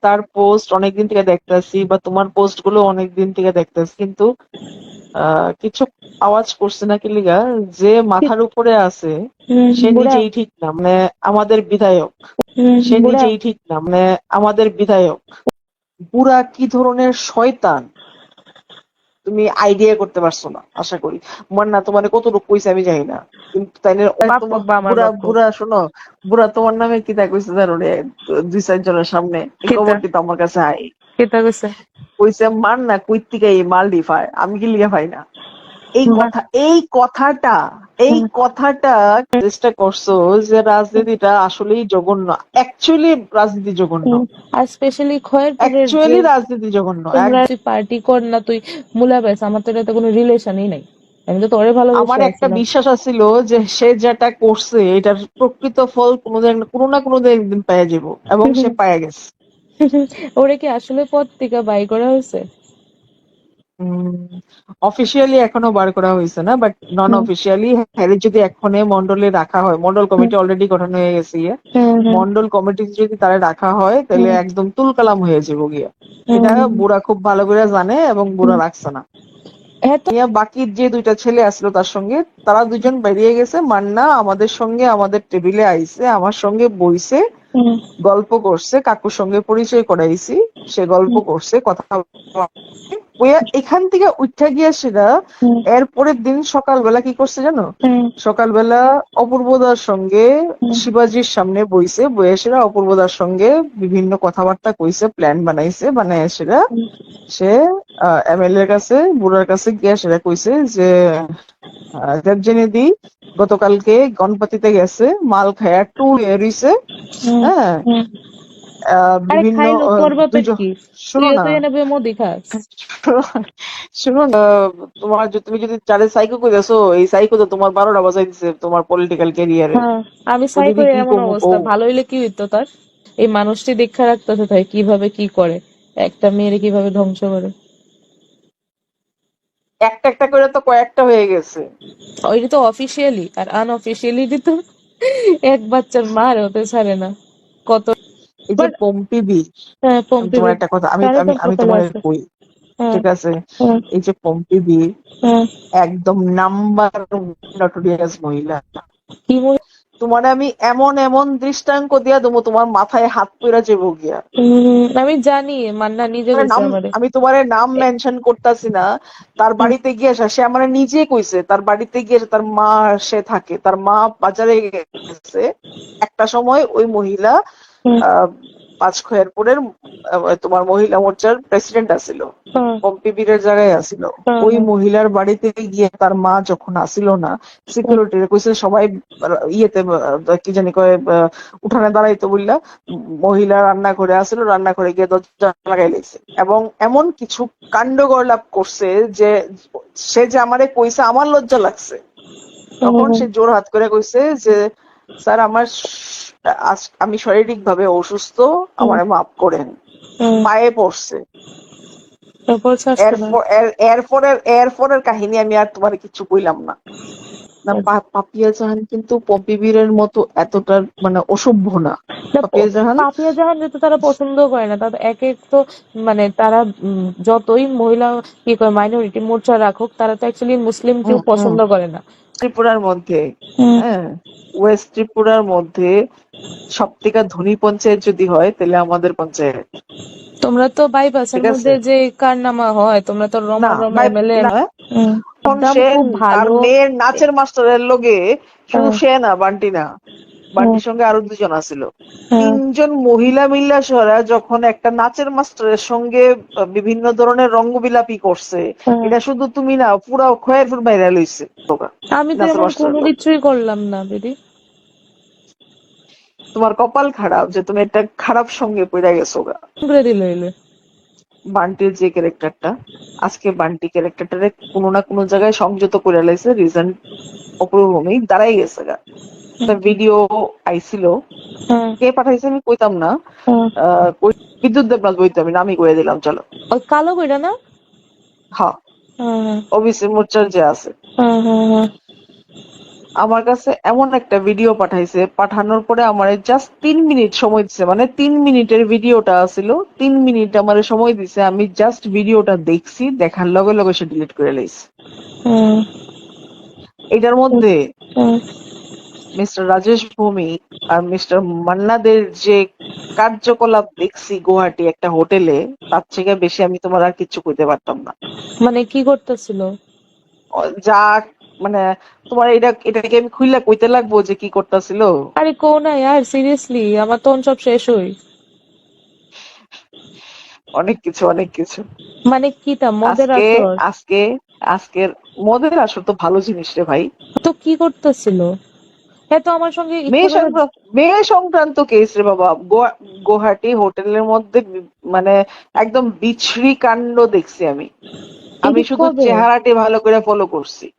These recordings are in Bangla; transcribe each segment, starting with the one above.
তার পোস্ট অনেকদিন থেকে দেখতেছি বা তোমার পোস্টগুলো অনেকদিন থেকে দেখতেছি কিন্তু আহ, কিছু আওয়াজ করছে না কি লিগা যে মাথার উপরে আছে সে নিজেই ঠিক না মানে আমাদের বিধায়ক। সে নিজেই ঠিক না মানে আমাদের বিধায়ক। বুড়া কি ধরনের শয়তান? তুমি আইডিয়া করতে পারছ না আশা করি। আমার না তোমার কতটুকু কইছে আমি জানি না। কিন্তু তোমার বুড়া বুড়া শোনো বুড়া তোমার নামে কি তা কইছে জানো রে? দুই চারজনের সামনে। খবর কি তা? আমার কাছে আই কেতা কইছে? কইছে মান না এই মাল ডিফায় আমি কি লিখে পাই না। এই কথা এই কথাটা এই কথাটা চেষ্টা করছ যে রাজনীতিটা আসলেই জঘন্য। অ্যাকচুয়ালি রাজনীতি জঘন্য। আর স্পেশালি খয়েরপুরের অ্যাকচুয়ালি রাজনীতি জঘন্য তুই পার্টি কর না তুই মুলা বেস আমার তো এটাতে কোনো রিলেশনই নাই। আমি তো তোরে ভালোবাসি আমার একটা বিশ্বাস আছিল যে সে যেটা করছে এটার প্রকৃত ফল কোনোদিন কোনো না কোনো দিন একদিন পাওয়া যাব এবং সে পাওয়া গেছে। ওরে কি আসলে পদ থেকে বাই করা হয়েছে? অফিসিয়ালি এখনও বার করা হয়েছে না বাট নন অফিসিয়ালি হ্যারে যদি এখনে মন্ডলে রাখা হয় মন্ডল কমিটি অলরেডি গঠন হয়ে গেছে। মন্ডল কমিটি যদি তারা রাখা হয় তাহলে। একদম তুলকালাম হয়ে যাব গিয়া। এটা বুড়া খুব ভালো করে জানে এবং বুড়া রাখছে না। হ্যাঁ বাকি যে দুইটা ছেলে আসলো তার সঙ্গে তারা দুজন বেরিয়ে গেছে। মান্না আমাদের সঙ্গে আমাদের টেবিলে আইছে আমার সঙ্গে বইছে গল্প করছে কাকুর সঙ্গে পরিচয় করাইছি। সে গল্প করছে কথা এখান থেকে উঠা গিয়া সেটা এরপরের দিন সকালবেলা কি করছে জানো? সকালবেলা অপূর্বদার সঙ্গে। শিবাজির সামনে বইছে বইয়ে সেরা অপূর্বদার সঙ্গে বিভিন্ন কথাবার্তা কইছে প্ল্যান বানাইছে বানায় সেরা। সে এমএলএ এর কাছে বুড়ার কাছে গিয়া সেটা কইছে যে আহ, দেবযানী দি গতকালকে গণপতিতে গেছে মাল খায়া এরিছে হ্যাঁ। বিভিন্ন খাইলো আহ, তোর বাপের দুজন- কি? শোনো না। তো এনে বইয়ে মোদি খাস? শুনো না তোমার তুমি যদি চারে সাইকো কইতাছো এই সাইকো তো তোমার বারোটা বাজাই দিছে তোমার পলিটিক্যাল ক্যারিয়ারে আমি চাই ওদিকে করে কি এমন অবস্থা। ভালো হইলে কি হইতো তার? এই মানুষটি দেখা রাখতেছে তাই কীভাবে কি করে? একটা মেয়েরে কীভাবে ধ্বংস করে? একটা একটা করে তো কয়েকটা হয়ে গেছে। ওইটা তো অফিসিয়ালি আর আনঅফিসিয়ালি তো এক বাচ্চার মার হতে ছাড়ে না। কত এই যে পম্পি হ্যাঁ, পম্পি তোমার একটা কথা আমি আমি আমি তোমার কই? হ্যাঁ, ঠিক আছে? হ্যাঁ, এই যে পম্পি বি। একদম নাম্বার নটোরিয়াস মহিলা। কি তোমার আমি এমন এমন দৃষ্টান্ত দিয়া দেবো তোমার মাথায় হাত পইরা যাব গিয়া। আমি জানি মান্না নিজে আমি তোমার নাম মেনশন করতেছি না। তার বাড়িতে গিয়ে আসা সে আমার নিজে কইছে তার বাড়িতে গিয়ে তার মা সে থাকে তার মা বাজারে গেছে। একটা সময় ওই মহিলা হুম। আহ, পাঁচখয়েরপুরের তোমার মহিলা মোর্চার প্রেসিডেন্ট আছিল পম্পি বীরের জায়গায় আসিল। ওই মহিলার বাড়িতে গিয়ে তার মা যখন আসিল না সিকিউরিটি কইছে সবাই ইয়েতে কি জানি কয় উঠানে দাঁড়াইতো বললা মহিলা রান্না করে আসিল রান্না করে গিয়ে দরজা লাগাই লেগেছে এবং এমন কিছু কাণ্ড গড়লাপ করছে যে সে যে আমারে কইছে আমার লজ্জা লাগছে। তখন সে জোর হাত করে কইছে যে স্যার আমার আমি শারীরিক ভাবে অসুস্থ আমারে মাফ করেন। পায়ে পড়ছে। এরপরের এরপরের কাহিনী আমি আর তোমার কিছু কইলাম না। না পাপিয়া জাহান কিন্তু পপি বীরের মতো এতটা মানে অসভ্য না। পাপিয়া জাহান পাপিয়া জাহান তো তারা পছন্দ করে না তাদের এক এক তো মানে তারা যতই মহিলা কি করে মাইনরিটি মোর্চা রাখুক তারা তো অ্যাকচুয়ালি মুসলিম কেউ। পছন্দ করে না। ত্রিপুরার মধ্যে হ্যাঁ ওয়েস্ট ত্রিপুরার মধ্যে সব থেকে ধনী পঞ্চায়েত যদি হয় তাহলে আমাদের পঞ্চায়েত। তোমরা তো বাইপাসের মধ্যে যে কারনামা হয় তোমরা তো রমা রমা মেলে ভালো। মেয়ের নাচের মাস্টারের লগে শুধু। সে না বান্টি না। বান্টির সঙ্গে আরও দুজন আছিল হ্যাঁ, তিনজন মহিলা মিল্লা সরা যখন একটা নাচের মাস্টারের সঙ্গে বিভিন্ন ধরনের রঙ্গবিলাপি করছে হ্যাঁ। এটা শুধু তুমি না পুরা খয়েরপুর বাইরে লইছে আমি তো কোনো কিছুই করলাম না দিদি। তোমার কপাল খারাপ যে তুমি একটা খারাপ সঙ্গে পড়ে গেছো গা। দিল বান্টির যে ক্যারেক্টারটা আজকে বান্টি ক্যারেক্টারটারে কোনো না কোনো জায়গায় সংযত করে লাইছে রিজন অপরভূমি দাঁড়াই গেছে গা। ভিডিও আইছিল কে পাঠাইছে আমি কইতাম না বিদ্যুৎ দেবনাথ বইতে আমি নামই করে দিলাম চলো। ওই কালো কইরা না? হ্যাঁ। ওবিসি মোর্চার যে আছে। আমার কাছে এমন একটা ভিডিও পাঠাইছে পাঠানোর পরে আমার জাস্ট তিন মিনিট সময় দিছে মানে তিন মিনিটের ভিডিওটা ছিল তিন মিনিট আমার সময় দিছে আমি জাস্ট ভিডিওটা দেখছি দেখার লগে লগে সে ডিলিট করে লাইছে। এটার মধ্যে মিস্টার রাজেশ ভৌমিক আর মিস্টার মান্নাদের যে কার্যকলাপ দেখছি গুয়াহাটি একটা হোটেলে তার থেকে বেশি আমি তোমার আর কিছু কইতে পারতাম না। মানে কি করতেছিল? যা মানে তোমার এটা এটাকে আমি খুইলা কইতে লাগবো যে কি করতেছিল। আরে কো না ইয়ার সিরিয়াসলি আমার তখন সব শেষ হই। অনেক কিছু অনেক কিছু। মানে কি তা মদের আসর? আজকে আজকের মদের আসর তো ভালো জিনিস রে ভাই। তো কি করতেছিল? হ্যাঁ তো আমার সঙ্গে মেয়ে সংক্রান্ত কেস রে বাবা। গোয়া- গুয়াহাটি হোটেলের মধ্যে মানে একদম বিছড়ি কাণ্ড দেখছি আমি। আমি শুধু? চেহারাটি ভালো করে ফলো করছি।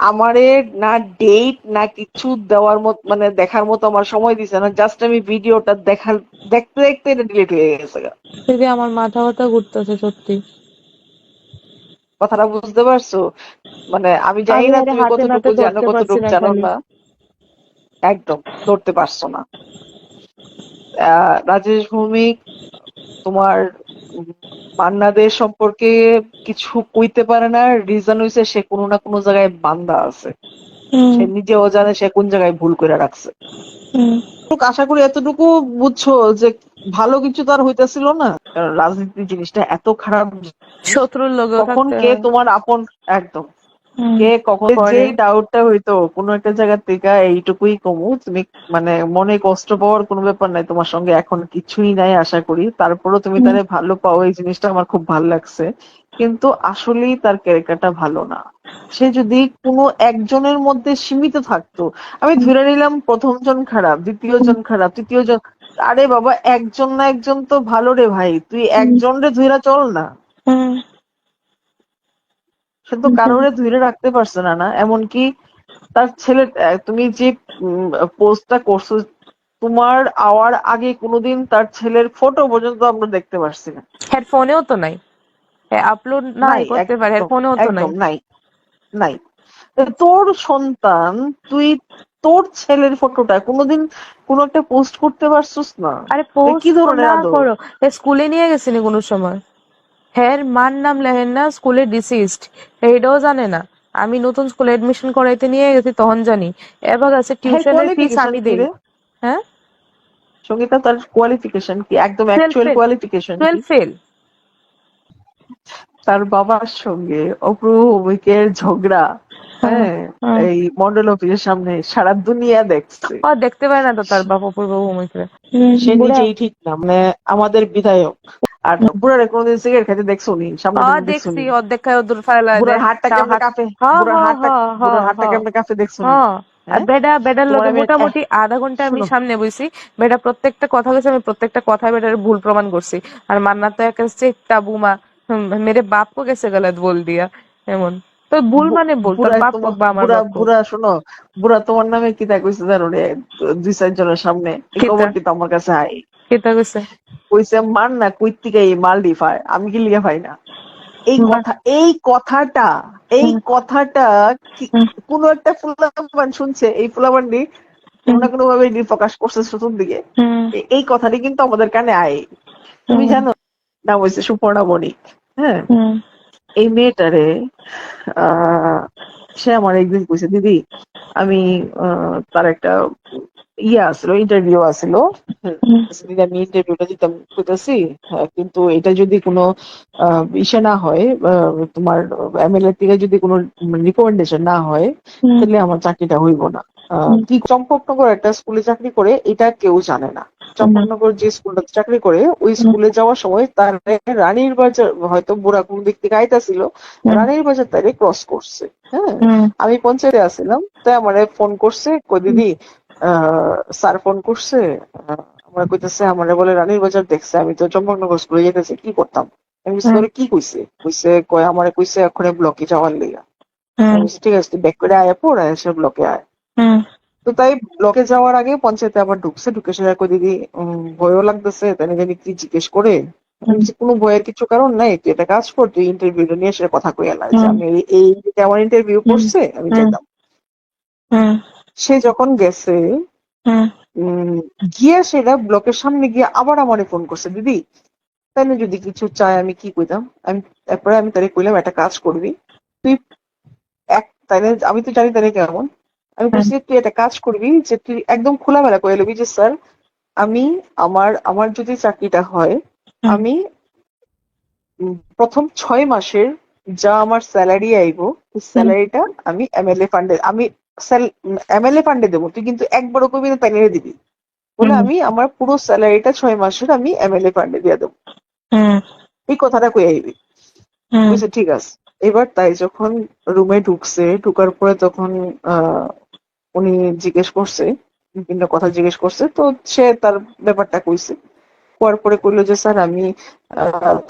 আমারে না ডেট না কিছু দেওয়ার মত মানে দেখার মতো আমার সময় দিছে না জাস্ট আমি ভিডিওটা দেখার দেখতে দেখতে এটা ডিলিট হয়ে গেছে দিদি আমার মাথা ব্যথা ঘুরতেছে সত্যি। কথাটা বুঝতে পারছ? মানে আমি জানি না তুমি কতটুকু জানো কতটুকু জানো না। একদম ধরতে পারছ না। রাজেশ ভৌমিক তোমার উম, মান্নাদের সম্পর্কে কিছু কইতে পারে না। রিজন হইছে সে কোনো না কোনো জায়গায় বান্দা আছে। সে নিজেও জানে সে কোন জায়গায় ভুল করে রাখছে। আশা করি এতটুকু বুঝছ যে ভালো কিছু তার হইতেছিল না। কারণ রাজনীতি জিনিসটা এত খারাপ শত্রুর লোকেও কখন কে তোমার আপন? একদম। কে কখন। যে ডাউটটা হইতো কোনো একটা জায়গা থেকে এইটুকুই কমু তুমি মানে মনে কষ্ট পাওয়ার কোনো ব্যাপার নাই তোমার সঙ্গে এখন কিছুই নাই আশা করি। তারপরও তুমি তারে ভালো পাও এই জিনিসটা আমার খুব ভালো লাগছে। কিন্তু আসলেই তার ক্যারেক্টারটা ভালো না। সে যদি কোনো একজনের মধ্যে সীমিত থাকতো আমি ধরে নিলাম প্রথম জন খারাপ দ্বিতীয় জন খারাপ তৃতীয় জন আরে বাবা একজন না একজন তো ভালো রে ভাই তুই একজন রে ধইরা চল না। সে তো কারোরে ধরে রাখতে পারছে না না? এমনকি তার ছেলে তুমি যে পোস্টটা করছ তোমার আওয়ার আগে কোনোদিন তার ছেলের ফটো পর্যন্ত আমরা দেখতে পারছি না। হেডফোনেও তো নাই। আপলোড নাই, করতে পারে হেডফোনেও তো নাই। নাই নাই। তোর সন্তান তুই তোর ছেলের ফটোটা কোনোদিন কোনো একটা পোস্ট করতে পারছিস না? আরে পোস্ট কি ধরনের না আদর? স্কুলে নিয়ে গেছিনি কোনো সময়? হ্যার মার নাম লেহেন না স্কুলে ডিসিস্ট এটাও জানে না। আমি নতুন স্কুলে এডমিশন করাইতে নিয়ে গেছি তখন জানি। এবার আছে টিউশনের ফিস qualification আমি দেই। হ্যাঁ? সঙ্গীতা তার কোয়ালিফিকেশন কি? একদম অ্যাকচুয়াল কোয়ালিফিকেশন টুয়েলভ ফেল তার বাবার সঙ্গে অপূর্ব ভৌমিকের ঝগড়া। হ্যাঁ হ্যাঁ। এই মন্ডল অফিসের সামনে সারা দুনিয়া দেখছে। ও দেখতে পায় না তো তার বাপ অপূর্ব ভৌমিকরে সে নিজেই ঠিক না মানে আমাদের বিধায়ক। আর বুড়ারে কোনোদিন সিগারেট খেতে দেখছ নি? সামনে ও দেখছি অর্ধেক খায় ওদুর ফাইলা বুড়ার হাতটা কেমনে কাঁপে? হ্যাঁ, বুড়ার হ্যাঁ, হাতটা হ্যাঁ, বুড়ার হ্যাঁ, হাতটা হ্যাঁ। কেমনে কাঁপে দেখছ নি? হ্যাঁ আর হ্যাঁ? বেডা বেডার তোমার মোটামুটি আধা ঘণ্টা আমি সামনে বইছি। বেডা প্রত্যেকটা কথা কইছে আমি প্রত্যেকটা কথা বেডার ভুল প্রমাণ করছি। আর মান্না তো একটা চেকটা বুমা মেরে বাপ কো কেসে গলত বল দিয়া? এমন। তো ভুল মানে ভুল তোর বুড়া বাপ তোমার- বা আমার বুড়া বুড়া শোনো বুড়া তোমার নামে কি তা কইছে জানো রে? দুই চার জনের সামনে। এই কিতা? খবরটি তো কাছে আই? কেতা কইছে? কইছে মান না কই থেকে এই মালদ্বীপ হয় আমি কি লিখে পাই না? এই কথা এই কথাটা এই কথাটা কোন একটা ফুলাবান শুনছে এই ফুলাবানটি কোনো না কোনো ভাবে প্রকাশ করছে শুতুর দিকে হুম, এই কথাটি কিন্তু আমাদের কানে আয় তুমি জানো নাম হয়েছে সুপর্ণা বণিক হ্যাঁ? এই মেয়েটারে আহ সে আমার একদিন কইছে দিদি আমি আহ, তার একটা ইয়ে আসলো ইন্টারভিউ আসলো। হুম। আমি ইন্টারভিউটা দিতাম কইতাছি হ্যাঁ, কিন্তু এটা যদি কোনো ইসে না হয় তোমার এমএলএ থেকে যদি কোনো রিকমেন্ডেশন না হয় তাহলে আমার চাকরিটা হইব না। কি চম্পকনগর একটা স্কুলে চাকরি করে এটা কেউ জানে না। চম্পকনগর যে স্কুলটা চাকরি করে ওই স্কুলে যাওয়ার সময় তার রানীর বাজার হয়তো বুড়া কোন দিক থেকে আইতাছিল রানীর বাজার তারে ক্রস করছে হ্যাঁ। আমি পঞ্চায়েতে আসছিলাম তাই আমার ফোন করছে কই দিদি স্যার ফোন করছে আমার কইতেছে আমারে বলে রানীর বাজার দেখছে আমি তো চম্পকনগর স্কুলে যেতেছি কি করতাম? আমি হুম। কি কইছে? কইছে কয় আমারে কইছে এক্ষুনি ব্লকে যাওয়ার লিগা। আমি ঠিক আছে তুই ব্যাক করে আয় পড় এসে ব্লকে আয়। তো তাই ব্লকে যাওয়ার আগে পঞ্চায়েতে আবার ঢুকছে ঢুকে সে কই দিদি ভয়ও লাগতেছে তাই জানি কি জিজ্ঞেস করে? কোনো ভয়ের কিছু কারণ নাই তুই একটা কাজ কর তুই ইন্টারভিউটা নিয়ে এসে কথা কই এলা যে আমি এই- আমার ইন্টারভিউ করছে আমি যেতাম সে যখন গেছে গিয়ে সেটা ব্লকের সামনে গিয়ে আবার আমারে ফোন করছে দিদি তাইলে যদি কিছু চাই আমি কি কইতাম? আমি তারপরে আমি তারে কইলাম একটা কাজ করবি। তুই এক তাইলে আমি তো জানি তাহলে কেমন। আমি বলছি তুই একটা কাজ করবি যে তুই একদম খোলামেলা কয়ে লবি যে স্যার আমি আমার আমার যদি চাকরিটা হয় আমি প্রথম ছয় মাসের যা আমার স্যালারি আইবো ওই স্যালারিটা আমি এমএলএ ফান্ডে আমি এমএলএ ফান্ডে দেবো তুই কিন্তু একবারও কবি না তাইলে দিবি। বলে আমি আমার পুরো স্যালারিটা ছয় মাসের আমি এমএলএ ফান্ডে দিয়ে দেবো। এই কথাটা কই আইবি? বুঝছে ঠিক আছে। এবার তাই যখন রুমে ঢুকছে ঢুকার পরে তখন উনি জিজ্ঞেস করছে বিভিন্ন কথা জিজ্ঞেস করছে তো সে তার ব্যাপারটা কইছে। কোয়ার পরে কইলো যে স্যার আমি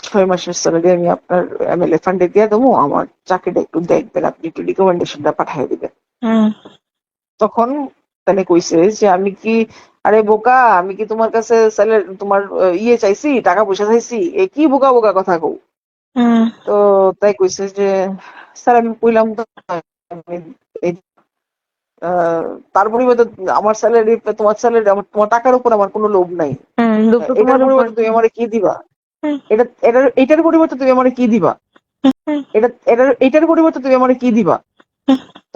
ছয় মাসের স্যালারি আমি আপনার এমএলএ ফান্ডে দিয়ে দেবো আমার চাকরিটা একটু দেখবেন আপনি একটু রিকমেন্ডেশনটা পাঠিয়ে দিবেন। তখন তাহলে কইছে যে আমি কি আরে বোকা আমি কি তোমার কাছে তোমার ইয়ে চাইছি টাকা পয়সা চাইছি? এ কি বোকা বোকা কথা কও? তো তাই কইছে যে স্যার আমি কইলাম তো তার পরিবর্তে আমার স্যালারি তোমার স্যালারি আমার তোমার টাকার উপর আমার কোনো লোভ নাই। এটার পরিবর্তে তুমি আমারে কি দিবা। এটা এটার এটার পরিবর্তে তুমি আমারে কি দিবা। এটা এটার এটার পরিবর্তে তুমি আমারে কি দিবা।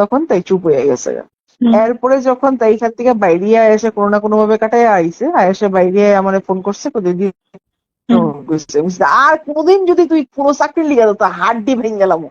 তখন তাই চুপ হয়ে গেছে। এরপরে যখন তাই এখান থেকে বাইরে এসে কোনো না কোনো ভাবে কাটায় আইছে এসে বাইরে আমার ফোন করছে দিদি আর কোনোদিন যদি তুই কোনো চাকরি লিগা তো হাড্ডি ভেঙে গেলাম।